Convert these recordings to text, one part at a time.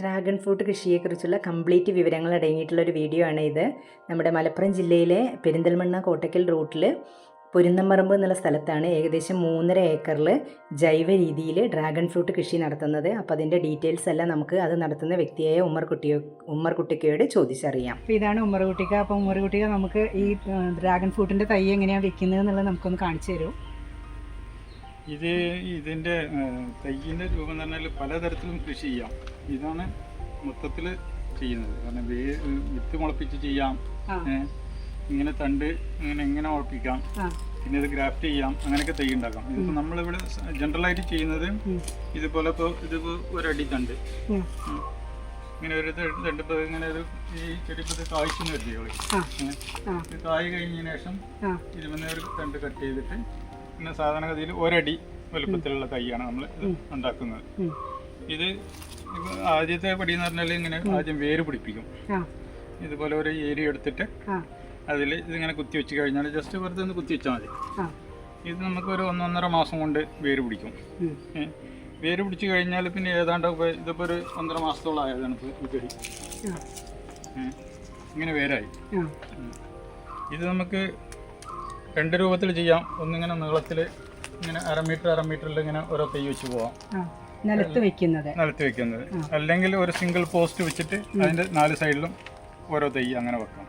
Dragon fruit കൃഷിയെക്കുറിച്ചുള്ള complete വിവരങ്ങൾ അടങ്ങിയിട്ടുള്ള ഒരു വീഡിയോ ആണ് ഇത്. നമ്മുടെ മലപ്പുറം ജില്ലയിലെ പെരിന്തൽമണ്ണ കോട്ടക്കൽ റൂട്ടിൽ പൊരുന്നമ്പറമ്പ് എന്നുള്ള സ്ഥലത്താണ് ഏകദേശം മൂന്നര ഏക്കറിൽ ജൈവ രീതിയിൽ ഡ്രാഗൺ ഫ്രൂട്ട് കൃഷി നടത്തുന്നത്. അപ്പോൾ അതിന്റെ ഡീറ്റെയിൽസ് എല്ലാം നമുക്ക് അത് നടത്തുന്ന വ്യക്തിയായ ഉമ്മർകുട്ടിയോ ഉമ്മർകുട്ടിക്കയോട് ചോദിച്ചറിയാം. അപ്പോൾ ഇതാണ് ഉമ്മർകുട്ടിക്ക അപ്പോൾ ഉമ്മറുകുട്ടിക്ക നമുക്ക് ഈ ഡ്രാഗൺ ഫ്രൂട്ടിന്റെ തൈ എങ്ങനെയാണ് വെക്കുന്നത് എന്നുള്ളത് നമുക്കൊന്ന് കാണിച്ചു തരുമോ ഇത് ഇതിന്റെ തയ്യിന്റെ രൂപം എന്ന് പറഞ്ഞാൽ പലതരത്തിലും കൃഷി ചെയ്യാം. ഇതാണ് മൊത്തത്തിൽ ചെയ്യുന്നത്. കാരണം വേ വിത്ത് മുളപ്പിച്ച് ചെയ്യാം. ഇങ്ങനെ തണ്ട് ഇങ്ങനെ ഇങ്ങനെ മുളപ്പിക്കാം. പിന്നെ ഇത് ഗ്രാഫ്റ്റ് ചെയ്യാം. അങ്ങനെയൊക്കെ തൈ ഉണ്ടാക്കാം. ഇതിപ്പോൾ നമ്മളിവിടെ ജനറലായിട്ട് ചെയ്യുന്നത് ഇതുപോലെ ഇപ്പോ ഇതിപ്പോ ഒരടി തണ്ട്. ഇങ്ങനെ ഒരു തണ്ട് ഇപ്പൊ ഇങ്ങനെ ഒരു ഈ ചെടിപ്പത്ത് കായ്ച്ചെന്ന് ഇത് കായ് കഴിഞ്ഞതിന് ശേഷം ഇരുപത് ഒരു തണ്ട് കട്ട് ചെയ്തിട്ട് പിന്നെ സാധാരണഗതിയിൽ ഒരടി വലുപ്പത്തിലുള്ള കൈയാണ് നമ്മൾ ഉണ്ടാക്കുന്നത്. ഇത് ആദ്യത്തെ പടി എന്ന് പറഞ്ഞാൽ ഇങ്ങനെ ആദ്യം വേര് പിടിപ്പിക്കും. ഇതുപോലെ ഒരു ഏരി എടുത്തിട്ട് അതിൽ ഇതിങ്ങനെ കുത്തി വെച്ച് കഴിഞ്ഞാൽ ജസ്റ്റ് വെറുതെ ഒന്ന് കുത്തി വെച്ചാൽ മതി. ഇത് നമുക്ക് ഒരു ഒന്നൊന്നര മാസം കൊണ്ട് വേര് പിടിക്കും. വേര് പിടിച്ച് കഴിഞ്ഞാൽ പിന്നെ ഏതാണ്ട് ഇതിപ്പോ ഇതിപ്പോൾ ഒരു ഒന്നര മാസത്തോളം ആയതാണ് ഈ ചെടി. ഇങ്ങനെ വേരായി. ഇത് നമുക്ക് രണ്ട് രൂപത്തിൽ ചെയ്യാം. ഒന്നിങ്ങനെ നീളത്തിൽ ഇങ്ങനെ അര മീറ്റർ അര മീറ്ററിൽ ഇങ്ങനെ ഓരോ കൈ വെച്ച് പോവാം. നിലത്ത് വെക്കുന്നത്. നിലത്ത് വെക്കുന്നത്. അല്ലെങ്കിൽ ഒരു സിംഗിൾ പോസ്റ്റ് വെച്ചിട്ട് അതിന്റെ നാല് സൈഡിലും ഓരോ തൈ അങ്ങനെ വെക്കാം.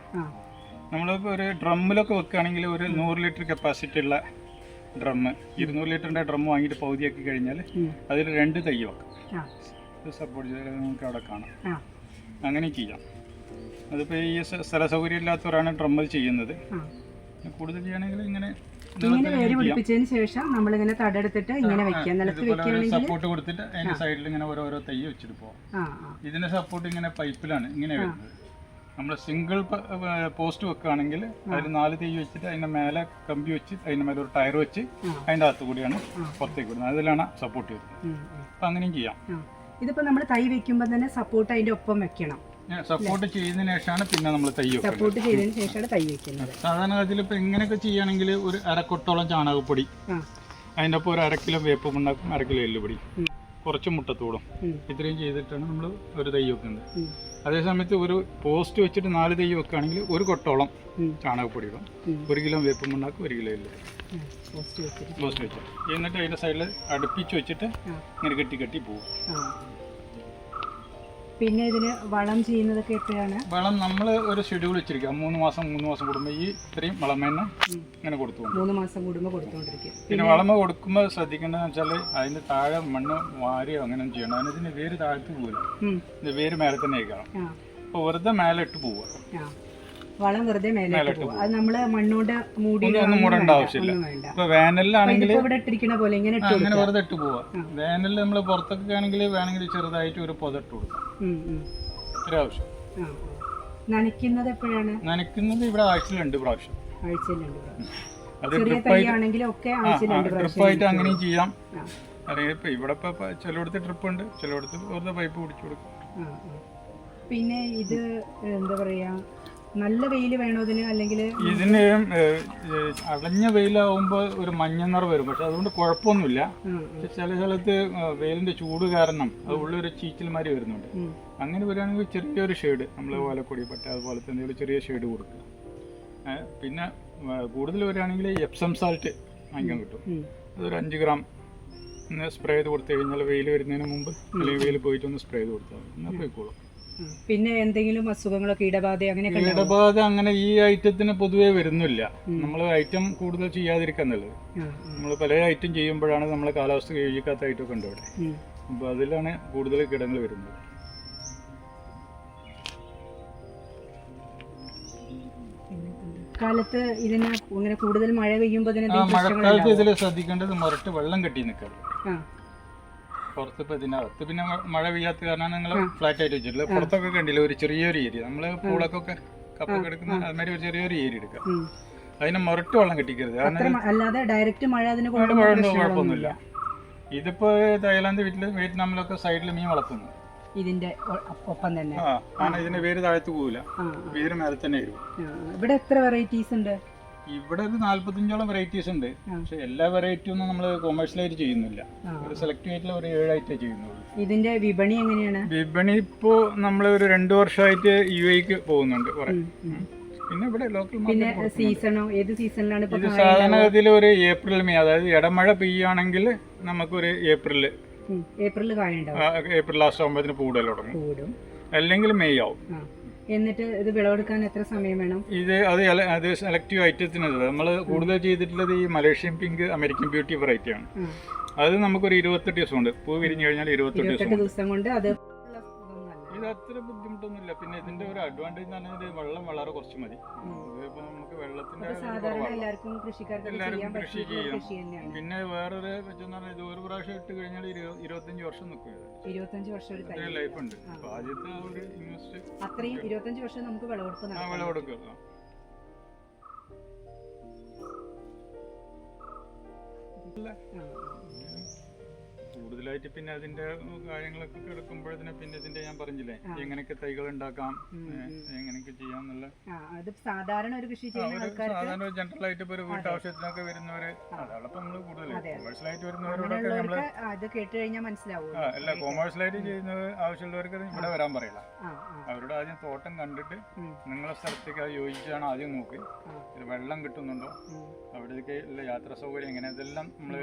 നമ്മളിപ്പോൾ ഒരു ഡ്രമ്മിലൊക്കെ വെക്കുകയാണെങ്കിൽ ഒരു നൂറ് ലിറ്റർ കപ്പാസിറ്റി ഉള്ള ഡ്രമ്മ് ഇരുന്നൂറ് ലിറ്ററിന്റെ ഡ്രം വാങ്ങിയിട്ട് പകുതിയാക്കി കഴിഞ്ഞാൽ അതിൽ രണ്ട് തൈ വെക്കാം. സപ്പോർട്ട് ചെയ്ത് നമുക്ക് അവിടെ കാണാം. അങ്ങനെ ചെയ്യാം. അതിപ്പോൾ ഈ സ്ഥ- സ്ഥല സൗകര്യം ഇല്ലാത്തവരാണ് ഡ്രമ്മിൽ ചെയ്യുന്നത്. കൂടുതൽ ചെയ്യുകയാണെങ്കിൽ ഇങ്ങനെ ഇങ്ങനെ വേര് പിടിപ്പിച്ചതിന് ശേഷം നമ്മളിങ്ങനെ തടെടുത്തിട്ട് ഇങ്ങനെ വെക്കുക. നിലത്ത് വെക്കുകയാണെങ്കിൽ സപ്പോർട്ട് കൊടുത്തിട്ട് അതിന്റെ സൈഡിൽ ഇങ്ങനെ ഓരോരോ തൈ വെച്ചിട്ട് പോവാം. ഇതിന്റെ സപ്പോർട്ട് ഇങ്ങനെ പൈപ്പിലാണ് ഇങ്ങനെ വരുന്നത്. നമ്മൾ സിംഗിൾ പോസ്റ്റ് വെക്കുകയാണെങ്കിൽ അതിൽ നാല് തൈ വെച്ചിട്ട് അതിന്റെ മേലെ കമ്പി വെച്ച് അതിന്റെ മേലെ ഒരു ടയർ വെച്ച്. അതിന്റെ അകത്ത് കൂടിയാണ് പുറത്തേക്ക് വിടുന്നത്. അതിലാണ് സപ്പോർട്ട് ചെയ്യുന്നത് അപ്പൊ അങ്ങനെയും ചെയ്യാം. ഇതിപ്പോ നമ്മൾ തൈ വെക്കുമ്പോൾ തന്നെ സപ്പോർട്ട് അതിന്റെ ഒപ്പം വെക്കണം. സപ്പോർട്ട് ചെയ്തതിനു ശേഷമാണ് പിന്നെ നമ്മൾ തൈ സപ്പോർട്ട് ചെയ്തതിന് ശേഷമാണ് തൈ വെക്കുന്നത്. സാധാരണ ഗതിയിൽ ഇപ്പൊ ഇങ്ങനെയൊക്കെ ചെയ്യുകയാണെങ്കിൽ ഒരു അരക്കൊട്ടോളം ചാണകപ്പൊടി. അതിന്റെ ഒപ്പം ഒരു അര കിലോ വേപ്പം ഉണ്ടാക്കും അര കിലോ എല്ലുപൊടി. കുറച്ച് മുട്ടത്തോടും. ഇത്രയും ചെയ്തിട്ടാണ് നമ്മൾ ഒരു തൈ വെക്കുന്നത്. അതേസമയത്ത് അതേ സമയത്ത് ഒരു പോസ്റ്റ് വെച്ചിട്ട് നാല് തൈ വെക്കുകയാണെങ്കിൽ ഒരു കൊട്ടോളം. ചാണകപ്പൊടി ഇടും. ഒരു കിലോ വേപ്പം ഉണ്ടാക്കും ഒരു കിലോ എല്ല്. ഉം. പോസ്റ്റ് വെച്ചിട്ട്. എന്നിട്ട് അതിന്റെ സൈഡിൽ അടുപ്പിച്ച് വെച്ചിട്ട് ഇങ്ങനെ കെട്ടി കെട്ടി പോകും പിന്നെ ഇതിന് വളം ചെയ്യുന്നതൊക്കെ എപ്പോഴാണ്? വളം നമ്മൾ ഒരു ഷെഡ്യൂൾ വെച്ചിരിക്കുക. മൂന്ന് മാസം മൂന്ന് മാസം കൂടുമ്പോൾ ഈ ഇത്രയും വളം തന്നെ ഇങ്ങനെ കൊടുത്തു മൂന്ന് മാസം കൂടുമ്പോൾ കൊടുത്തുകൊണ്ടിരിക്കും പിന്നെ വളം കൊടുക്കുമ്പോൾ ശ്രദ്ധിക്കേണ്ടതെന്ന് വെച്ചാൽ അതിന്റെ താഴെ മണ്ണ് വാരിയോ അങ്ങനെ ചെയ്യണം അതിന് ഇതിന് വേര് താഴ്ത്തു പോകില്ല വേര് മേലെ തന്നെ ആയിക്കണം. അപ്പോൾ വെറുതെ മേലെ ഇട്ട് പോവുക. വളം വെറുതെ മേലോട്ട് പോകും. അത് നമ്മൾ മണ്ണോട് മൂടി ഇപ്പോൾ വേനലിലാണെങ്കിൽ ഇവിടെ ഇട്ടിരിക്കുന്ന പോലെ ഇങ്ങനെ അങ്ങനെ വെറുതെ ഇട്ട് പോവുക വേനലിൽ നമ്മൾ പുറത്തൊക്കെ ആണെങ്കിൽ വേണമെങ്കിൽ ചെറുതായിട്ട് ഒരു പൊതിട്ട് കൊടുക്കാം. ആവശ്യം. നനയ്ക്കുന്നത് എപ്പോഴാണ്? നനയ്ക്കുന്നത് ഇവിടെ ആഴ്ചയിലുണ്ട് പ്രാവശ്യം ആഴ്ചയിലുണ്ട്. അത് പ്രാവശ്യം അങ്ങനെയും ചെയ്യാം. അല്ലെങ്കിൽ ഇപ്പം ഇവിടെ ഇപ്പോൾ ചിലയിടത്ത് ട്രിപ്പ് ഉണ്ട്. ചിലയിടത്ത് വെറുതെ പൈപ്പ് പിടിച്ചു കൊടുക്കും. പിന്നെ ഇത് എന്താ പറയാ? നല്ല വെയിൽ വേണോ ഇതിന്? അല്ലെങ്കിൽ ഇതിന് അടഞ്ഞ വെയിലാവുമ്പോൾ ഒരു മഞ്ഞ നിറ വരും. പക്ഷെ അതുകൊണ്ട് കുഴപ്പമൊന്നുമില്ല. പക്ഷെ ചില സ്ഥലത്ത് വെയിലിന്റെ ചൂട് കാരണം അത് ഉള്ളൊരു ചീച്ചിൽമാരി വരുന്നുണ്ട്. അങ്ങനെ വരികയാണെങ്കിൽ ചെറിയൊരു ഷെയ്ഡ് നമ്മൾ ഓലക്കൊടി പട്ട തന്നെ ഒരു ചെറിയ ഷെയ്ഡ് കൊടുക്കുക. പിന്നെ കൂടുതൽ വരികയാണെങ്കിൽ എപ്സം സാൾട്ട് വാങ്ങിക്കാൻ കിട്ടും. അതൊരു അഞ്ച് ഗ്രാം സ്പ്രേ ചെയ്ത് കൊടുത്തു കഴിഞ്ഞാൽ വെയിൽ വരുന്നതിന് മുമ്പ് അല്ലെങ്കിൽ വെയിൽ പോയിട്ട് ഒന്ന് സ്പ്രേ ചെയ്ത് കൊടുത്താൽ മതി. എന്നാൽ പോയിക്കോളും. പിന്നെ എന്തെങ്കിലും അസുഖങ്ങളൊക്കെ ഇടബാധ അങ്ങനെ ഇടബാധ കീടബാധ അങ്ങനെ ഈ ഐറ്റത്തിന് പൊതുവേ വരുന്നില്ല. നമ്മൾ ഐറ്റം കൂടുതൽ ആ. നമ്മൾ പല ഐറ്റം ചെയ്യുമ്പോഴാണ് നമ്മൾ കാലാവസ്ഥ കഴിക്കാത്ത ഐറ്റമൊക്കെ ഉണ്ട് ഇവിടെ. അപ്പോൾ അതിലാണ് കൂടുതൽ കിടങ്ങൾ വരുന്നത്. കാലത്ത് ഇതിന് ഇങ്ങനെ കൂടുതൽ മഴ പെയ്യുമ്പോൾ മഴക്കാലത്ത്? ഇതിൽ ശ്രദ്ധിക്കേണ്ടത് മുരട്ട് വെള്ളം കെട്ടി നിൽക്കരുത് ആ പുറത്ത് ഇതിനകത്ത് പിന്നെ മഴ പെയ്യാത്ത കാരണം നിങ്ങൾ ഫ്ലാറ്റ് ആയിട്ട് വെച്ചിട്ടില്ല. പുറത്തൊക്കെ കണ്ടില്ല ഒരു ചെറിയൊരു ഏരിയ. നമ്മൾ പൂളക്കൊക്കെ കപ്പൊക്കെ എടുക്കുന്ന അതുമാതിരി ഒരു ചെറിയൊരു ഏരിയ എടുക്കുക. ഉം. അതിന് മുരട്ട് വെള്ളം കിട്ടിക്കരുത്. അല്ലാതെ ഡയറക്റ്റ് മഴ അതിന് കുഴപ്പമൊന്നുമില്ല. ഇതിപ്പോ തായ്ലാന്റ് വീട്ടിൽ വിയറ്റ്നാമിലൊക്കെ സൈഡിൽ മീൻ വളർത്തുന്നു. ഇതിന്റെ ഒപ്പം തന്നെ. ഇതിന്റെ വേര് താഴത്ത് പോവില്ല. വേര് മേലെ തന്നെ വരും. ഇവിടെ എത്ര വെറൈറ്റീസ് ഉണ്ട്? ഇവിടെ ഒരു നാല്പത്തഞ്ചോളം വെറൈറ്റീസ് ഉണ്ട്. പക്ഷെ എല്ലാ വെറൈറ്റിയും ഒന്നും നമ്മൾ കൊമേഴ്ഷ്യലായിട്ട് ചെയ്യുന്നില്ല. ഒരു സെലക്ട് ആയിട്ടുള്ള ഒരു ഏഴായിട്ടേ ചെയ്യുന്നുള്ളൂ. ഇതിന്റെ വിപണി എങ്ങനെയാണ്? വിപണി ഇപ്പോ നമ്മൾ ഒരു രണ്ട് വർഷമായിട്ട് യു എക്ക് പോകുന്നുണ്ട് കുറെ. പിന്നെ ഇവിടെ ലോക്കൽ പിന്നെ സീസണോ ഏത് സീസണിലാണ് ഇത് സാധാരണഗതിയിൽ ഒരു ഏപ്രിൽ മെയ് അതായത് ഇടമഴ പെയ്യുകയാണെങ്കിൽ നമുക്കൊരു ഏപ്രിൽ ഏപ്രിൽ ഏപ്രിൽ ലാസ്റ്റ് ആകുമ്പോഴത്തേന് കൂടുതൽ തുടങ്ങും. അല്ലെങ്കിൽ മെയ് ആവും. എന്നിട്ട് ഇത് വിളവെടുക്കാൻ എത്ര സമയം വേണം? ഇത് അത് അത് സെലക്റ്റീവ് ഐറ്റത്തിനുള്ളത് നമ്മൾ കൂടുതൽ ചെയ്തിട്ടുള്ളത് ഈ മലേഷ്യൻ പിങ്ക് അമേരിക്കൻ ബ്യൂട്ടി വെറൈറ്റിയാണ് ആണ്. അത് നമുക്കൊരു ഇരുപത്തെട്ട് ദിവസം ഉണ്ട് പൂ വിരിഞ്ഞു കഴിഞ്ഞാൽ ഇരുപത്തെട്ട് ദിവസം കൊണ്ട് അത്. ഇത് അത്ര ബുദ്ധിമുട്ടൊന്നുമില്ല. പിന്നെ ഇതിന്റെ ഒരു അഡ്വാന്റേജ് എന്ന് പറഞ്ഞാൽ വെള്ളം വളരെ കുറച്ച് മതി. നമുക്ക് വെള്ളത്തിന്റെ എല്ലാവർക്കും കൃഷി ചെയ്യാം. പിന്നെ വേറൊരു വെച്ചെന്ന് പറഞ്ഞാൽ പ്രാവശ്യം ഇട്ട് കഴിഞ്ഞാൽ ഇരു- ഇരുപത്തഞ്ച് വർഷം ഇരുപത്തഞ്ച് വർഷം ഒരു തൈ ലൈഫ് ഉണ്ട്. ആദ്യത്തെ ആ ഒരു ഇൻവെസ്റ്റ് അത്രയും ഇരുപത്തഞ്ച് വർഷം നമുക്ക് വിളവെടുപ്പ് വിളവെടുക്കുക. കൂടുതലായിട്ട് പിന്നെ അതിന്റെ കാര്യങ്ങളൊക്കെ എടുക്കുമ്പോഴത്തേന് പിന്നെ ഇതിന്റെ ഞാൻ പറഞ്ഞില്ലേ. എങ്ങനെയൊക്കെ തൈകൾ ഉണ്ടാക്കാം. എങ്ങനെയൊക്കെ ചെയ്യാന്നുള്ള ആ, അത് സാധാരണ ഒരു കൃഷി ചെയ്യുന്ന സാധാരണ ജനറൽ ആയിട്ട് ഒരു വീട്ടാവശ്യത്തിനൊക്കെ വരുന്നവര് അതോടൊപ്പം നമ്മൾ കൂടുതൽ. കൊമേഴ്ഷ്യലായിട്ട് വരുന്നവരോടൊക്കെ നമ്മൾ അത് കേട്ട് കഴിഞ്ഞാൽ മനസ്സിലാവും അല്ല കൊമേഴ്ഷ്യലായിട്ട് ചെയ്യുന്നത് ആവശ്യമുള്ളവർക്ക് ഇവിടെ വരാൻ പറയില്ല. അവരോട് ആദ്യം തോട്ടം കണ്ടിട്ട് നിങ്ങളെ സ്ഥലത്തേക്ക് അത് യോജിച്ചാണ് ആദ്യം നോക്കി. ഇത് വെള്ളം കിട്ടുന്നുണ്ടോ. അവിടേക്ക് യാത്രാ സൗകര്യം എങ്ങനെ ഇതെല്ലാം നമ്മൾ.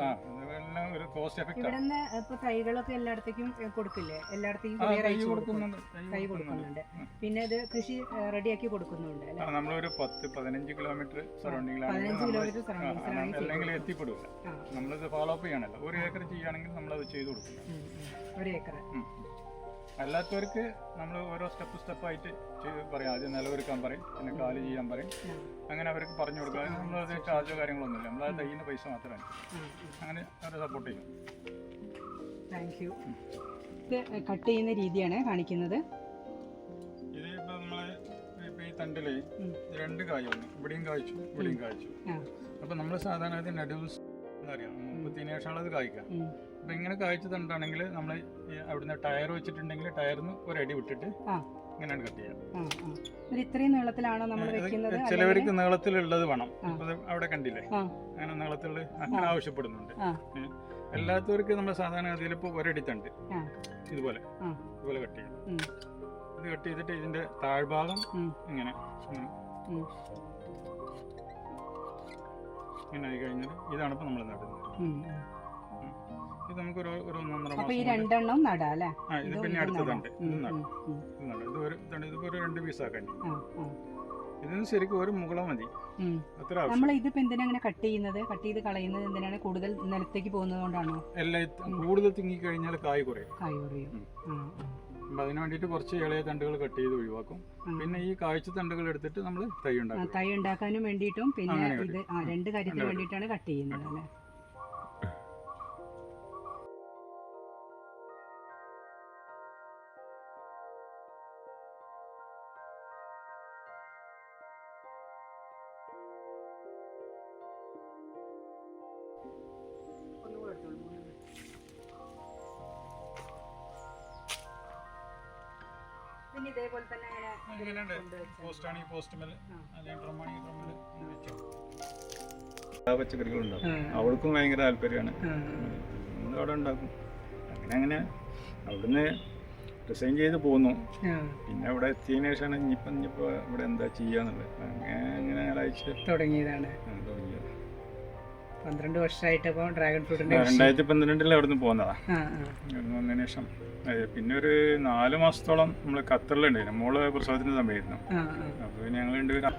ആ ഇതെല്ലാം ഒരു കോസ്റ്റ് ആണ് ഇവിടുന്ന് ഇപ്പൊ തൈകളൊക്കെ എല്ലായിടത്തേക്കും കൊടുക്കില്ലേ? എല്ലായിടത്തേക്കും കൊറിയർ തൈ അയച്ചു കൊടുക്കുന്നുണ്ട്. തൈ കൊടുക്കുന്നുണ്ട്. പിന്നെ ഇത് കൃഷി റെഡിയാക്കി കൊടുക്കുന്നുണ്ട് അല്ലേ? നമ്മളൊരു പത്ത് പതിനഞ്ച് കിലോമീറ്റർ സറൗണ്ടിങ്ങിലാണ് പതിനഞ്ച് കിലോമീറ്റർ സറൗണ്ടിങ്സിലാണ് അല്ലെങ്കിൽ എത്തിപ്പെടില്ല നമ്മളിത് ഫോളോ അപ്പ് ചെയ്യണല്ലോ. ഒരു ഏക്കർ ചെയ്യുകയാണെങ്കിൽ നമ്മളത് ചെയ്തു കൊടുക്കും. ഒരു ഏക്കർ. അല്ലാത്തവർക്ക് നമ്മൾ ഓരോ സ്റ്റെപ്പ് സ്റ്റെപ്പായിട്ട് പറയാം. ആദ്യം നിലവൊരുക്കാൻ പറയും. പിന്നെ കാൽ ചെയ്യാൻ പറയും. അങ്ങനെ അവർക്ക് പറഞ്ഞു കൊടുക്കുക നമ്മൾ നമ്മളത് ചാർജോ കാര്യങ്ങളൊന്നുമില്ല നമ്മൾ ആ തയ്യുന്ന പൈസ മാത്രമാണ്. അങ്ങനെ അവരെ സപ്പോർട്ട് ചെയ്യും. താങ്ക് യു ഇത് കട്ട് ചെയ്യുന്ന രീതിയാണ് കാണിക്കുന്നത്. ഇത് ഇപ്പം നമ്മൾ ഇപ്പം ഈ തണ്ടിൽ രണ്ട് കായുണ്ട് ഇവിടെയും കായ്ച്ചു ഇവിടെയും കായ്ച്ചു. അപ്പം നമ്മൾ സാധാരണ ഇത് പറയാ മുപ്പത്തിന് ശേഷമാണ് അത് കായ്ക്കുക. അപ്പൊ ഇങ്ങനെ കായ്ച്ചു തന്നിട്ടാണെങ്കിൽ നമ്മൾ അവിടുന്ന് ടയർ വെച്ചിട്ടുണ്ടെങ്കിൽ ടയറിന്ന് ഒരടി വിട്ടിട്ട്. ഇങ്ങനെയാണ് കട്ട് ചെയ്യാം. ആ ആ. ഇത്രയും നീളത്തിലാണോ നമ്മൾ വെക്കുന്നത്? ചിലവർക്ക് നീളത്തിലുള്ളത് വേണം. അവിടെ കണ്ടില്ലേ? അങ്ങനെ നീളത്തിലുള്ള അങ്ങനെ ആവശ്യപ്പെടുന്നുണ്ട്. എല്ലാത്തവർക്ക് നമ്മൾ സാധാരണ ഗതിയിൽ ഇപ്പൊ ഒരടി തണ്ട്. ഇതുപോലെ. ഇതുപോലെ കട്ട് ചെയ്യാം. ഇത് കട്ട് ചെയ്തിട്ട് ഇതിന്റെ താഴ്ഭാഗം ഇങ്ങനെ. ഇങ്ങനെ ആയി കഴിഞ്ഞാൽ ഇതാണ് ഇപ്പോൾ നമ്മൾ നടുന്നത്. ഇത് നമുക്ക് ഒരു ഒരു ഒന്നൊന്നര ഈ മാസം കൊണ്ട് രണ്ടെണ്ണം നടാം അല്ലേ? ആ ഇത് പിന്നെ ഇതും അടുത്ത നടാം. തണ്ട് ഉം, ഇത് നടും. ഇത് നടും. ഇത് ഒരു തണ്ട് ഇതിപ്പോൾ ഒരു രണ്ട് പീസാക്കാൻ. ഇതിന് ശരിക്കും ഒരു മുകള മതി. അത്ര നമ്മൾ ഇതിപ്പോ എന്തിനാ അങ്ങനെ കട്ട് ചെയ്യുന്നത്? കട്ട് ചെയ്ത് കളയുന്നത് എന്തിനാണ്? കൂടുതൽ നിലത്തേക്ക് പോകുന്നത് കൊണ്ടാണോ? എല്ലാം കൂടുതൽ തിങ്ങി കഴിഞ്ഞാൽ കായ് കുറയും. കായ് കുറയും. അതിന് വേണ്ടിയിട്ട് കുറച്ച് ഇളയ തണ്ടുകൾ കട്ട് ചെയ്ത് ഒഴിവാക്കും. പിന്നെ ഈ കാഴ്ച തണ്ടുകൾ എടുത്തിട്ട് നമ്മൾ തൈ ഉണ്ടാക്കും. തൈ ഉണ്ടാക്കാനും വേണ്ടിയിട്ടും പിന്നെ ഇത് രണ്ട് കാര്യത്തിന് വേണ്ടിയിട്ടാണ് കട്ട് ചെയ്യുന്നത് അല്ലേ? ഇതേപോലെ തന്നെ അങ്ങനെ പോസ്റ്റ് ആണ് ഈ പോസ്റ്റ് മേലെ ആ. അല്ലെങ്കിൽ ഡ്രമ്മാണ് ഈ ഡ്രമ്മിൽ പച്ചക്കറികളുണ്ടാവും. ആ, അവർക്കും ഭയങ്കര താല്പര്യമാണ്. നമ്മൾ അവിടെ ഉണ്ടാക്കും. അങ്ങനെ അങ്ങനെ. അവിടുന്ന് റിസൈൻ ചെയ്ത് പോന്നു. പിന്നെ അവിടെ എത്തിയതിനു ശേഷമാണ് ഇനിയിപ്പം ഇനിയിപ്പോൾ ഇവിടെ എന്താ ചെയ്യാന്നുള്ളത്. അങ്ങനെ അങ്ങനെ ഞായറാഴ്ച തുടങ്ങിയതാണ്. തുടങ്ങിയത്. പന്ത്രണ്ട് വർഷമായിട്ട് ഇപ്പോൾ ഡ്രാഗൺ ഫ്രൂട്ടിന്റെ രണ്ടായിരത്തി പന്ത്രണ്ടിൽ അവിടുന്ന് ആ അവിടുന്ന് വന്നതിന് ശേഷം പിന്നെ ഒരു നാല് മാസത്തോളം നമ്മൾ ഖത്തറിലുണ്ടായിരുന്നു. മോൾ പ്രസവത്തിന് സമയമായിരുന്നു. അപ്പൊ അപ്പോൾ പിന്നെ ഞങ്ങൾ രണ്ടുപേരും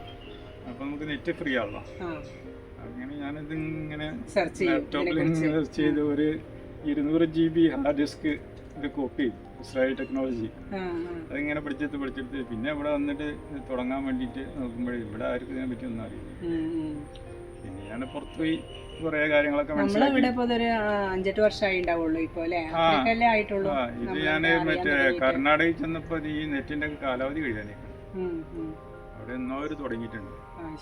അപ്പോൾ നമുക്ക് നെറ്റ് ഫ്രീ ആണല്ലോ. അങ്ങനെ ഞാനിത് ഇങ്ങനെ ലാപ്ടോപ്പിൽ സെർച്ച് ചെയ്ത് ഒരു ഇരുന്നൂറ് ജി ബി ഹാർഡ് ഡിസ്ക് ഇത് കോപ്പി ചെയ്തു ഇസ്രായേൽ ടെക്നോളജി അതിങ്ങനെ പഠിച്ചെടുത്ത് പഠിച്ചെടുത്ത്. പിന്നെ ഇവിടെ വന്നിട്ട് തുടങ്ങാൻ വേണ്ടിയിട്ട് നോക്കുമ്പോഴേ ഇവിടെ ആർക്കും ഇതിനെ പറ്റി ഒന്നും അറിയില്ല. പിന്നെ ഞാൻ പുറത്ത് പോയി കുറേ കാര്യങ്ങളൊക്കെ നമ്മളിവിടെ ഇപ്പൊ ഒരു അഞ്ചെട്ട് വർഷമായി ഉണ്ടാവുള്ളൂ ഇപ്പൊ അല്ലേ? ആ. ആയിട്ടുള്ളൂ? ഇത് ഞാൻ മറ്റേ കർണാടകയിൽ ചെന്നപ്പോ ഈ നെറ്റിന്റെ കാലാവധി കഴിയാനേ. അവിടെ എന്നോ ഒരു തുടങ്ങിയിട്ടുണ്ട്.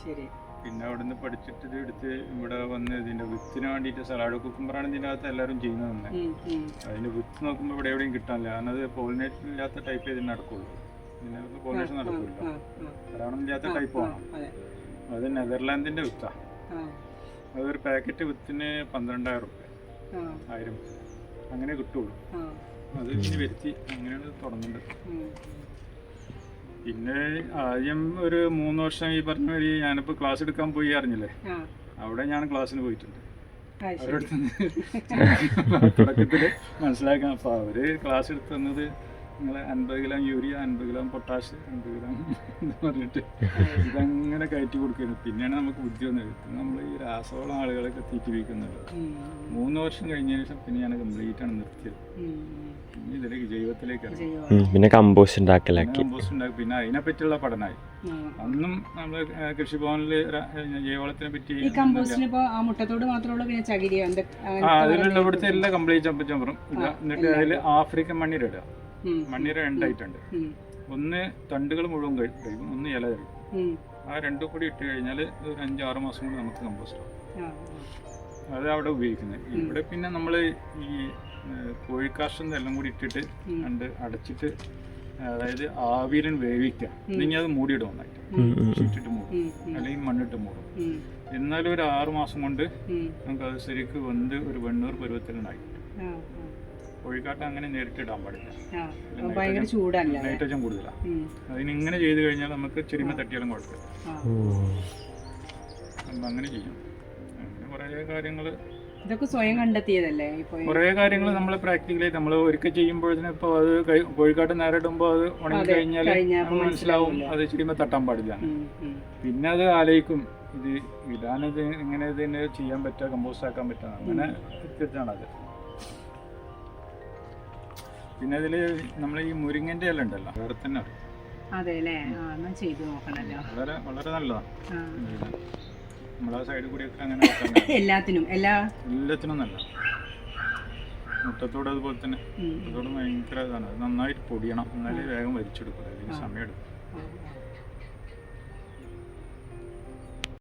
ശരി. പിന്നെ അവിടുന്ന് പഠിച്ചിട്ട് ഇത് എടുത്ത് ഇവിടെ വന്ന് ഇതിന്റെ വിത്തിന് വേണ്ടിയിട്ട് സലാഡ് കുക്കുമ്പറാണ് ഇതിന്റെ അകത്ത് എല്ലാവരും ചെയ്യുന്നത് തന്നെ. അതിന്റെ. വിത്ത് നോക്കുമ്പോൾ ഇവിടെ എവിടെയും കിട്ടാനില്ല. കാരണം അത് പോളിനേഷൻ ഇല്ലാത്ത ടൈപ്പ് ഇതിന് നടക്കുള്ളൂ. ഇതിനകത്ത് പോളിനേഷൻ നടക്കില്ല. ഇല്ലാത്ത ടൈപ്പ് ആണ്. അതെ. നെതർലാൻഡിന്റെ വിത്താ. ആ. അതൊരു പാക്കറ്റ് വിത്തിന് പന്ത്രണ്ടായിരം റുപ്യ ആയിരം. അങ്ങനെ കിട്ടുള്ളൂ. അത് ഇനി വരുത്തി അങ്ങനെയാണ് തുടങ്ങേണ്ടത്. ഉം. പിന്നെ ആദ്യം ഒരു മൂന്ന് വർഷം ഈ പറഞ്ഞ മാതിരി ഞാനിപ്പോൾ ക്ലാസ് എടുക്കാൻ പോയി അറിഞ്ഞില്ലേ? അവിടെ ഞാൻ ക്ലാസ്സിന് പോയിട്ടുണ്ട്. അവരുടെ തുടക്കത്തിൽ മനസ്സിലാക്കാം അപ്പോൾ അവർ ക്ലാസ് എടുത്തു തന്നത് നിങ്ങൾ അൻപത് ഗ്രാം യൂരിയ അൻപത് ഗ്രാം പൊട്ടാഷ് അൻപത് ഗ്രാം എന്ന് പറഞ്ഞിട്ട് ഇതങ്ങനെ കയറ്റി കൊടുക്കുന്നത് പിന്നെയാണ് നമുക്ക് ബുദ്ധി വന്നത്. നമ്മൾ ഈ രാസവളം ആളുകളൊക്കെ തീറ്റിപ്പിക്കുന്നത് ഉം. മൂന്ന് വർഷം കഴിഞ്ഞ ശേഷം പിന്നെ ഞാൻ കംപ്ലീറ്റ് ആണ് നിർത്തിയത്. പിന്നെ ഇതിലേക്ക് ജൈവത്തിലേക്ക് പിന്നെ കമ്പോസ്റ്റ് ഉണ്ടാക്കലാക്കി. കമ്പോസ്റ്റ് ഉണ്ടാക്കി. പിന്നെ അതിനെ പറ്റിയുള്ള പഠനമായി. അന്നും നമ്മൾ കൃഷിഭവനിൽ ജൈവളത്തിനെ പറ്റി അതിലുള്ള ഇവിടുത്തെ എല്ലാം കംപ്ലീറ്റ് ചപ്പച്ചമ്പറും ഇടുക എന്നിട്ട് അതിൽ ആഫ്രിക്കൻ മണ്ണീര ഇടുക ഉം. മണ്ണീര രണ്ടായിട്ടുണ്ട്. ഒന്ന് തണ്ടുകൾ മുഴുവൻ കഴി- കഴിക്കും ഒന്ന് ഇല കഴിക്കും ആ രണ്ടും കൂടി ഇട്ട് കഴിഞ്ഞാൽ ഒരു അഞ്ചാറ് മാസം കൊണ്ട് നമുക്ക് കമ്പോസ്റ്റ് ആവും. അത് അവിടെ ഉപയോഗിക്കുന്നത്. ഇവിടെ പിന്നെ നമ്മൾ ഈ കോഴിക്കാഷ്ടം എല്ലാം കൂടി ഇട്ടിട്ട്. കണ്ട് അടച്ചിട്ട് അതായത് ആവിയിലും വേവിക്കുക. ഇല്ലെങ്കിൽ അത് മൂടിയിടും ഒന്നായിട്ട് ചുറ്റിട്ട്. മൂടും. അല്ലെങ്കിൽ മണ്ണിട്ട് മൂടും. എന്നാലും ഒരു ആറ് മാസം കൊണ്ട് നമുക്ക് അത് ശരിക്ക് വന്ന് ഒരു വെണ്ണൂർ പരുവത്തിലുണ്ടായി. കോഴിക്കാട്ടം അങ്ങനെ നേരിട്ട് ഇടാൻ പാടില്ല. ഭയങ്കര ചൂടല്ലേ നൈട്രജൻ കൂടുതലാണ് അതിന് ഇങ്ങനെ ചെയ്ത് കഴിഞ്ഞാൽ നമുക്ക് ചെരുമ തട്ടിയാലും കുഴപ്പമില്ല. അങ്ങനെ ചെയ്യും. അങ്ങനെ കുറേ കാര്യങ്ങൾ ഇതൊക്കെ സ്വയം കണ്ടെത്തിയതല്ലേ ഇപ്പൊ കുറേ കാര്യങ്ങൾ നമ്മൾ പ്രാക്ടിക്കലി നമ്മൾ ഒരുക്കി ചെയ്യുമ്പോഴത്തേന് ഇപ്പോൾ അത് കോഴിക്കാട്ട് നേരിടുമ്പോൾ അത് ഉണങ്ങി കഴിഞ്ഞാൽ മനസ്സിലാവും അത് ചെരുമ തട്ടാൻ പാടില്ല. പിന്നെ അത് ആലോചിക്കും ഇത് ഇടാനത് ഇങ്ങനെ ഇതിന് ചെയ്യാൻ പറ്റുക കമ്പോസ്റ്റ് ആക്കാൻ പറ്റുക അങ്ങനെ എത്തിച്ചാണ് അത് പിന്നെ അതിൽ നമ്മൾ ഈ മുരിങ്ങന്റെ ഇല ഉണ്ടല്ലോ വേറെ തന്നെ ചെയ്തു നോക്കണല്ലോ. വളരെ വളരെ നല്ലതാണ് ആ. നമ്മളെ സൈഡിൽ കൂടിയൊക്കെ അങ്ങനെ എല്ലാത്തിനും എല്ലാ എല്ലാത്തിനും നല്ല മുട്ടത്തോട് അതുപോലെ തന്നെ. മുട്ടത്തോട് ഭയങ്കര ഇതാണ്. നന്നായിട്ട് പൊടിയണം. എന്നാലേ വേഗം വലിച്ചെടുക്കും അല്ലെങ്കിൽ സമയം എടുക്കും.